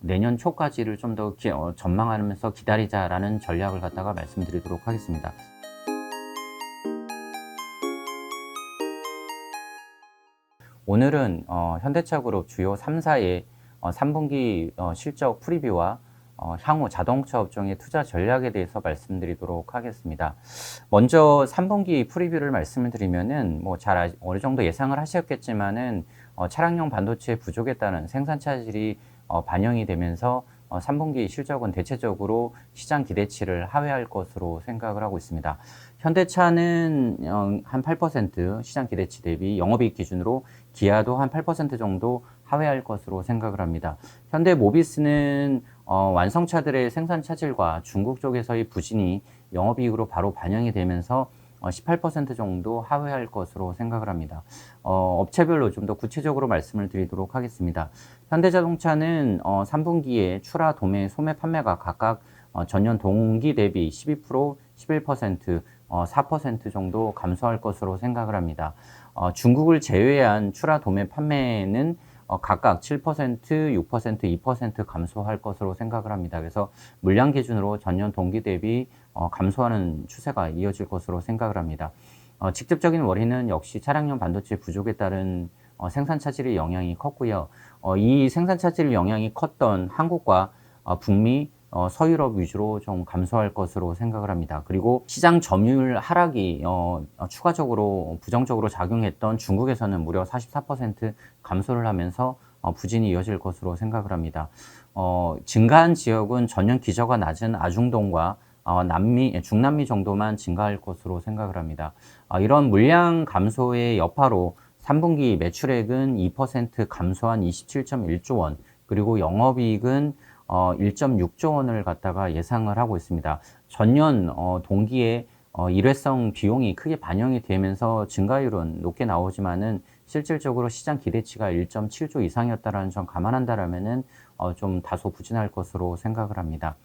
내년 초까지를 좀더 어, 전망하면서 기다리자라는 전략을 갖다가 말씀드리도록 하겠습니다. 오늘은 어, 현대차그룹 주요 3사의 어, 3분기 어, 실적 프리뷰와 어, 향후 자동차 업종의 투자 전략에 대해서 말씀드리도록 하겠습니다. 먼저 3분기 프리뷰를 말씀을 드리면은 뭐 잘 어느 정도 예상을 하셨겠지만은 어, 차량용 반도체 부족에 따른 생산 차질이 어, 반영이 되면서 어, 3분기 실적은 대체적으로 시장 기대치를 하회할 것으로 생각을 하고 있습니다. 현대차는 어, 한8% 시장 기대치 대비 영업이익 기준으로 기아도 한 8% 정도 하회할 것으로 생각을 합니다. 현대 모비스는 어, 완성차들의 생산 차질과 중국 쪽에서의 부진이 영업이익으로 바로 반영이 되면서 어, 18% 정도 하회할 것으로 생각을 합니다. 어, 업체별로 좀 더 구체적으로 말씀을 드리도록 하겠습니다. 현대자동차는 어, 3분기에 출하, 도매, 소매 판매가 각각 어, 전년 동기 대비 12%, 11%, 어, 4% 정도 감소할 것으로 생각을 합니다. 어, 중국을 제외한 출하, 도매 판매는 어, 각각 7%, 6%, 2% 감소할 것으로 생각을 합니다. 그래서 물량 기준으로 전년 동기 대비 어, 감소하는 추세가 이어질 것으로 생각을 합니다. 어, 직접적인 원인은 역시 차량용 반도체 부족에 따른 어, 생산 차질의 영향이 컸고요. 어, 이 생산 차질 영향이 컸던 한국과 어, 북미, 어, 서유럽 위주로 좀 감소할 것으로 생각을 합니다. 그리고 시장 점유율 하락이 어, 어, 추가적으로 부정적으로 작용했던 중국에서는 무려 44% 감소를 하면서 어, 부진이 이어질 것으로 생각을 합니다. 어, 증가한 지역은 전년 기저가 낮은 아중동과 어, 남미, 중남미 정도만 증가할 것으로 생각을 합니다. 어, 이런 물량 감소의 여파로 3분기 매출액은 2% 감소한 27.1조 원, 그리고 영업이익은 어, 1.6조 원을 갖다가 예상을 하고 있습니다. 전년 어, 동기에 어, 일회성 비용이 크게 반영이 되면서 증가율은 높게 나오지만은 실질적으로 시장 기대치가 1.7조 이상이었다라는 점 감안한다라면은 어, 좀 다소 부진할 것으로 생각을 합니다.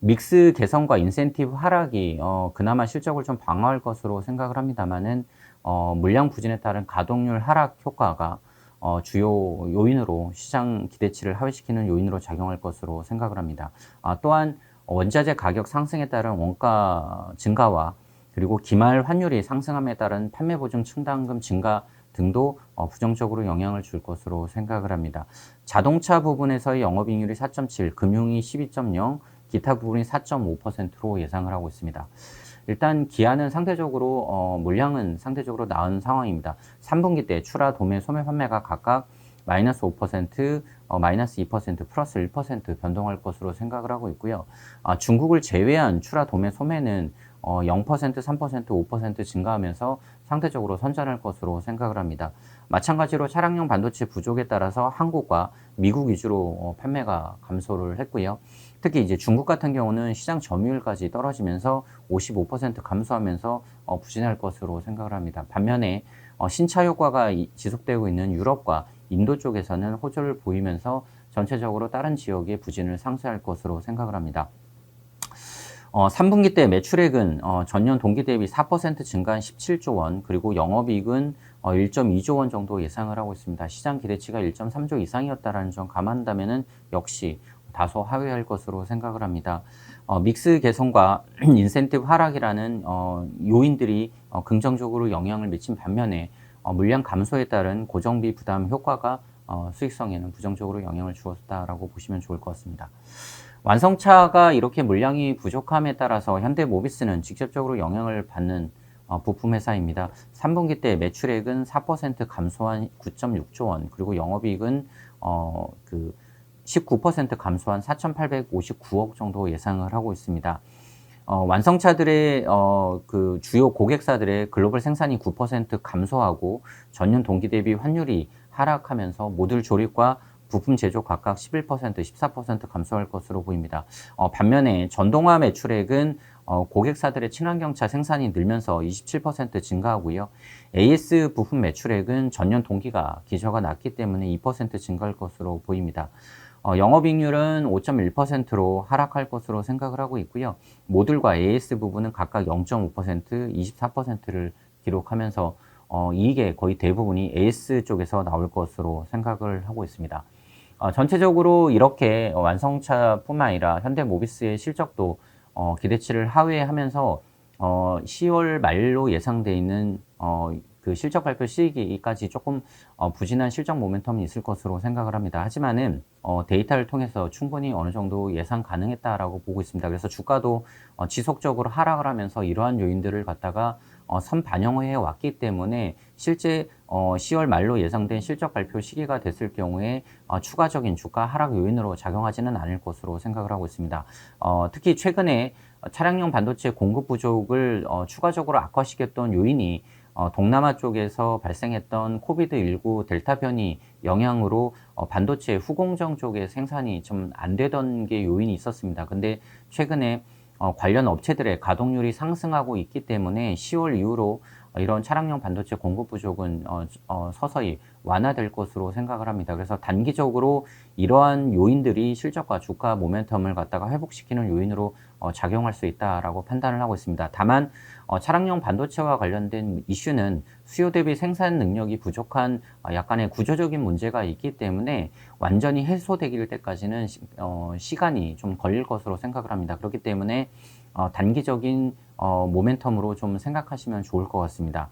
믹스 개선과 인센티브 하락이 어, 그나마 실적을 좀 방어할 것으로 생각을 합니다만은 어, 물량 부진에 따른 가동률 하락 효과가 어, 주요 요인으로 시장 기대치를 하회시키는 요인으로 작용할 것으로 생각을 합니다. 아, 또한 원자재 가격 상승에 따른 원가 증가와 그리고 기말 환율이 상승함에 따른 판매 보증 충당금 증가 등도 어, 부정적으로 영향을 줄 것으로 생각을 합니다. 자동차 부분에서의 영업이익률이 4.7, 금융이 12.0, 기타 부분이 4.5%로 예상을 하고 있습니다. 일단 기아는 상대적으로 어, 물량은 상대적으로 나은 상황입니다. 3분기 때 출하, 도매, 소매 판매가 각각 마이너스 5%, 어, 마이너스 2%, 플러스 1% 변동할 것으로 생각을 하고 있고요. 아, 중국을 제외한 출하, 도매, 소매는 어, 0%, 3%, 5% 증가하면서 상대적으로 선전할 것으로 생각을 합니다. 마찬가지로 차량용 반도체 부족에 따라서 한국과 미국 위주로 어, 판매가 감소를 했고요. 특히 이제 중국 같은 경우는 시장 점유율까지 떨어지면서 55% 감소하면서 어, 부진할 것으로 생각을 합니다. 반면에 어, 신차 효과가 이, 지속되고 있는 유럽과 인도 쪽에서는 호조를 보이면서 전체적으로 다른 지역의 부진을 상쇄할 것으로 생각을 합니다. 어, 3분기 때 매출액은 어, 전년 동기 대비 4% 증가한 17조 원, 그리고 영업이익은 어, 1.2조 원 정도 예상을 하고 있습니다. 시장 기대치가 1.3조 이상이었다라는 점 감안한다면은 역시 다소 하회할 것으로 생각을 합니다. 어, 믹스 개선과 인센티브 하락이라는 어, 요인들이 어, 긍정적으로 영향을 미친 반면에 어, 물량 감소에 따른 고정비 부담 효과가 어, 수익성에는 부정적으로 영향을 주었다라고 보시면 좋을 것 같습니다. 완성차가 이렇게 물량이 부족함에 따라서 현대모비스는 직접적으로 영향을 받는 어, 부품 회사입니다. 3분기 때 매출액은 4% 감소한 9.6조 원, 그리고 영업이익은 어, 그 19% 감소한 4,859억 정도 예상을 하고 있습니다. 어, 완성차들의 어, 그 주요 고객사들의 글로벌 생산이 9% 감소하고 전년 동기 대비 환율이 하락하면서 모듈 조립과 부품 제조 각각 11%, 14% 감소할 것으로 보입니다. 어, 반면에 전동화 매출액은 어, 고객사들의 친환경차 생산이 늘면서 27% 증가하고요. AS 부품 매출액은 전년 동기가 기저가 낮기 때문에 2% 증가할 것으로 보입니다. 어, 영업이익률은 5.1%로 하락할 것으로 생각을 하고 있고요. 모듈과 AS 부분은 각각 0.5%, 24%를 기록하면서 어, 이익의 거의 대부분이 AS 쪽에서 나올 것으로 생각을 하고 있습니다. 어, 전체적으로 이렇게 어, 완성차뿐만 아니라 현대모비스의 실적도 어, 기대치를 하회하면서 어, 10월 말로 예상돼 있는 어, 그 실적 발표 시기까지 조금 어, 부진한 실적 모멘텀이 있을 것으로 생각을 합니다. 하지만은 어, 데이터를 통해서 충분히 어느 정도 예상 가능했다라고 보고 있습니다. 그래서 주가도 어, 지속적으로 하락을 하면서 이러한 요인들을 갖다가 어, 선 반영해 왔기 때문에 실제 어, 10월 말로 예상된 실적 발표 시기가 됐을 경우에 어, 추가적인 주가 하락 요인으로 작용하지는 않을 것으로 생각을 하고 있습니다. 어, 특히 최근에 차량용 반도체 공급 부족을 어, 추가적으로 악화시켰던 요인이 어, 동남아 쪽에서 발생했던 코비드19 델타 변이 영향으로 어, 반도체 후공정 쪽의 생산이 좀 안 되던 게 요인이 있었습니다. 근데 최근에 어, 관련 업체들의 가동률이 상승하고 있기 때문에 10월 이후로 어, 이런 차량용 반도체 공급 부족은 어, 어, 서서히 완화될 것으로 생각을 합니다. 그래서 단기적으로 이러한 요인들이 실적과 주가 모멘텀을 갖다가 회복시키는 요인으로 어, 작용할 수 있다라고 판단을 하고 있습니다. 다만 어, 차량용 반도체와 관련된 이슈는 수요 대비 생산 능력이 부족한 어, 약간의 구조적인 문제가 있기 때문에 완전히 해소되길 때까지는 시, 어, 시간이 좀 걸릴 것으로 생각을 합니다. 그렇기 때문에 어, 단기적인 어, 모멘텀으로 좀 생각하시면 좋을 것 같습니다.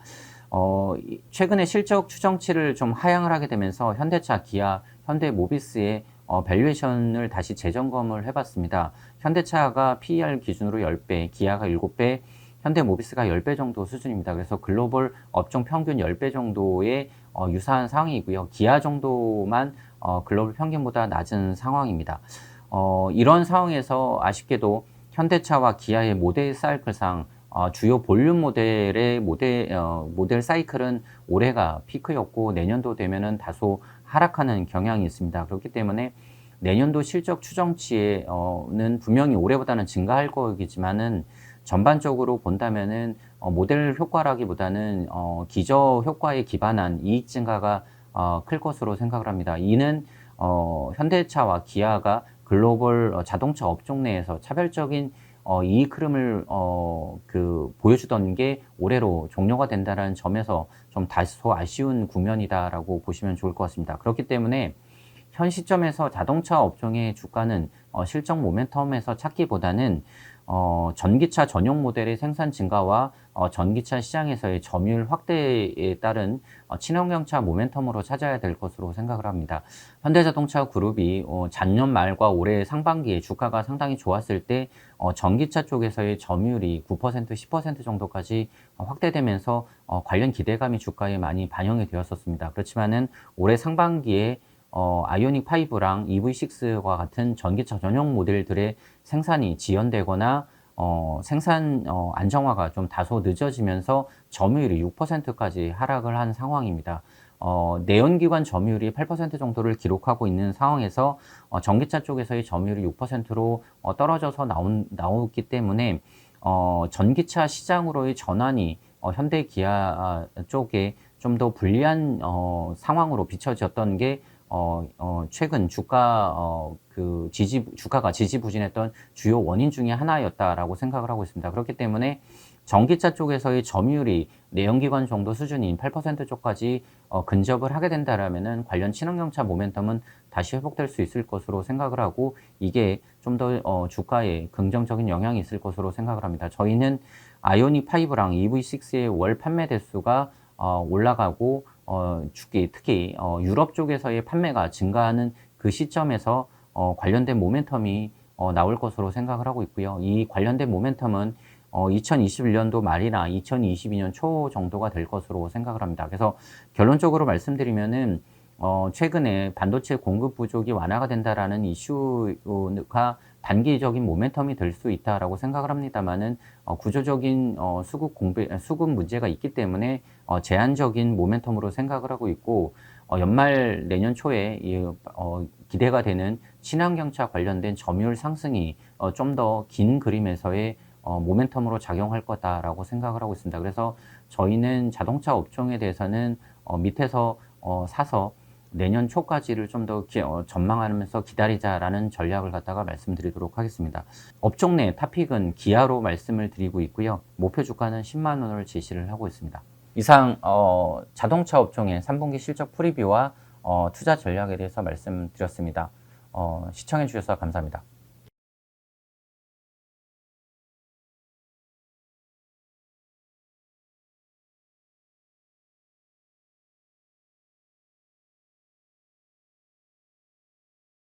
어, 이- 최근에 실적 추정치를 좀 하향을 하게 되면서 현대차, 기아, 현대모비스의 어, 밸류에이션을 다시 재점검을 해봤습니다. 현대차가 PER 기준으로 10배, 기아가 7배, 현대모비스가 10배 정도 수준입니다. 그래서 글로벌 업종 평균 10배 정도의 어, 유사한 상황이고요. 기아 정도만 어, 글로벌 평균보다 낮은 상황입니다. 어, 이런 상황에서 아쉽게도 현대차와 기아의 모델 사이클상 어, 주요 볼륨 모델의 모델, 어, 모델 사이클은 올해가 피크였고 내년도 되면은 다소 하락하는 경향이 있습니다. 그렇기 때문에 내년도 실적 추정치에는 분명히 올해보다는 증가할 거겠지만은 전반적으로 본다면은 어, 모델 효과라기보다는 어, 기저 효과에 기반한 이익 증가가 어, 클 것으로 생각을 합니다. 이는 어, 현대차와 기아가 글로벌 어, 자동차 업종 내에서 차별적인 어, 이익 흐름을 어, 그 보여주던 게 올해로 종료가 된다는 점에서 좀 다소 아쉬운 국면이다라고 보시면 좋을 것 같습니다. 그렇기 때문에 현 시점에서 자동차 업종의 주가는 어, 실적 모멘텀에서 찾기보다는 어, 전기차 전용 모델의 생산 증가와 어, 전기차 시장에서의 점유율 확대에 따른 어, 친환경차 모멘텀으로 찾아야 될 것으로 생각을 합니다. 현대자동차 그룹이 어, 작년 말과 올해 상반기에 주가가 상당히 좋았을 때 어, 전기차 쪽에서의 점유율이 9% 10% 정도까지 어, 확대되면서 어, 관련 기대감이 주가에 많이 반영이 되었었습니다. 그렇지만은 올해 상반기에 어, 아이오닉 5랑 EV6와 같은 전기차 전용 모델들의 생산이 지연되거나 어, 생산 어, 안정화가 좀 다소 늦어지면서 점유율이 6%까지 하락을 한 상황입니다. 어, 내연기관 점유율이 8% 정도를 기록하고 있는 상황에서 어, 전기차 쪽에서의 점유율이 6%로 어, 떨어져서 나온, 나오기 때문에 어, 전기차 시장으로의 전환이 어, 현대 기아 쪽에 좀 더 불리한 어, 상황으로 비춰졌던 게 어, 어, 최근 주가 어, 그 지지 주가가 지지부진했던 주요 원인 중에 하나였다라고 생각을 하고 있습니다. 그렇기 때문에 전기차 쪽에서의 점유율이 내연기관 정도 수준인 8% 쪽까지 어, 근접을 하게 된다라면은 관련 친환경차 모멘텀은 다시 회복될 수 있을 것으로 생각을 하고 이게 좀 더 어, 주가에 긍정적인 영향이 있을 것으로 생각을 합니다. 저희는 아이오닉 5랑 EV6의 월 판매 대수가 어, 올라가고 어, 특히, 특히 어, 유럽 쪽에서의 판매가 증가하는 그 시점에서 어, 관련된 모멘텀이 어, 나올 것으로 생각을 하고 있고요. 이 관련된 모멘텀은 어, 2021년도 말이나 2022년 초 정도가 될 것으로 생각을 합니다. 그래서 결론적으로 말씀드리면은 어, 최근에 반도체 공급 부족이 완화가 된다라는 이슈가 단기적인 모멘텀이 될 수 있다라고 생각을 합니다만은 어, 구조적인 어, 수급 공배 수급 문제가 있기 때문에 어, 제한적인 모멘텀으로 생각을 하고 있고 어, 연말 내년 초에 이, 어, 기대가 되는 친환경차 관련된 점유율 상승이 어, 좀 더 긴 그림에서의 어, 모멘텀으로 작용할 거다라고 생각을 하고 있습니다. 그래서 저희는 자동차 업종에 대해서는 어, 밑에서 어, 사서 내년 초까지를 좀더 어, 전망하면서 기다리자라는 전략을 갖다가 말씀드리도록 하겠습니다. 업종 내 탑픽은 기아로 말씀을 드리고 있고요. 목표 주가는 10만 원을 제시를 하고 있습니다. 이상 어, 자동차 업종의 3분기 실적 프리뷰와 어, 투자 전략에 대해서 말씀드렸습니다. 어, 시청해 주셔서 감사합니다.